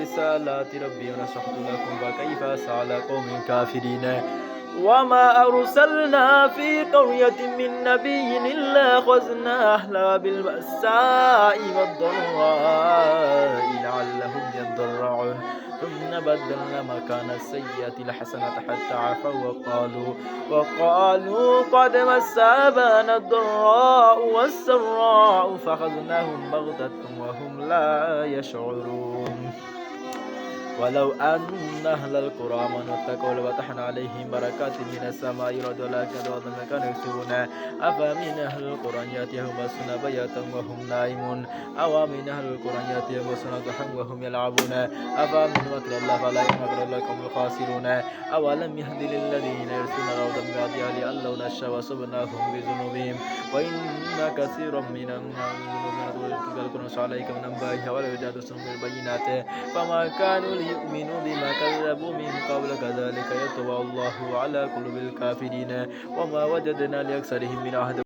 رسالات ربي ونصحت لكم فكيف أسعى قوم كافرين. وما أرسلنا في قرية من نبي إلا خزنا أهلها بالبأساء والضراء لعلهم يضرعون. ثم بدلنا مكان السيئة الحسنة حتى عفوا وقالوا وقالوا قد مس آبانا الضراء والسراء فأخذناهم بغتة وهم لا يشعرون. ولو أن أهل القرى آمنوا اتقوا لفتحنا عليهم بركات من السماء رد ولكن بعضهم كانوا يكسبون أفمن أهل القرى يأتيهم بأسنا بياتا وهم نائمون؟ أو من أهل القرى يأتيهم بأسنا ضحى وهم يلعبون؟ أفمن مكر الله فلا يمكر لكم الخاسرون؟ أولم يهد للذين يرسلون روضا من بعد أهل أن لو نشاء وصبناهم بذنوبهم. وإن كثيرا من الذنوب عليك من أنبائها ولا يجادلون بالبينات. فما كانوا ليؤمنوا بما كذبوا من قبل كذلك يطبع الله على قلوب الكافرين. وما وجدنا لأكثرهم من عهد